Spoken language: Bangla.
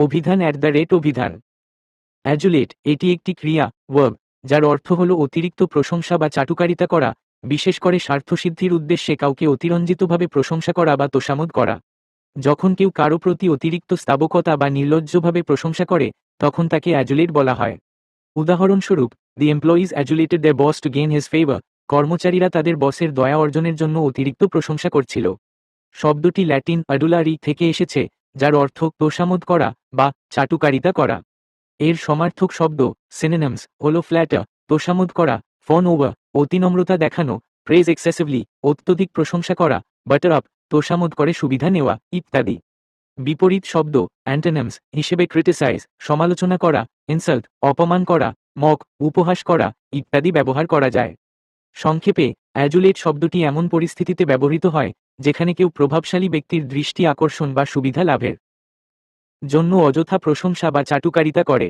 অভিধান অ্যাট দ্য রেট অভিধান। অ্যাজুলেট এটি একটি ক্রিয়া ওয়ার্ব যার অর্থ হল অতিরিক্ত প্রশংসা বা চাটুকারিতা করা, বিশেষ করে স্বার্থসিদ্ধির উদ্দেশ্যে কাউকে অতিরঞ্জিতভাবে প্রশংসা করা বা তোষামোদ করা। যখন কেউ কারও প্রতি অতিরিক্ত স্তাবকতা বা নির্লজ্জভাবে প্রশংসা করে, তখন তাকে অ্যাজুলেট বলা হয়। উদাহরণস্বরূপ the employees adulated the boss to gain his favour কর্মচারীরা তাদের বসের দয়া অর্জনের জন্য অতিরিক্ত প্রশংসা করছিল। শব্দটি ল্যাটিন অ্যাডুলারি থেকে এসেছে যার অর্থ তোষামোদ করা বা চাটুকারিতা করা। এর সমার্থক শব্দ সিনেনামস হল ফ্ল্যাটার তোষামোদ করা ফোন ওভার অতিনম্রতা দেখানো প্রেজ এক্সেসিভলি অত্যধিক প্রশংসা করা বাটার আপ তোষামোদ করে সুবিধা নেওয়া, ইত্যাদি। বিপরীত শব্দ অ্যান্টেনামস হিসেবে ক্রিটিসাইজ সমালোচনা করা ইনসাল্ট অপমান করা মক উপহাস করা, ইত্যাদি ব্যবহার করা যায়। সংক্ষেপে অ্যাজুলেট শব্দটি এমন পরিস্থিতিতে ব্যবহৃত হয়, যেখানে কেউ প্রভাবশালী ব্যক্তির দৃষ্টি আকর্ষণ বা সুবিধা লাভের জন্য অযথা প্রশংসা বা চাটুকারিতা করে।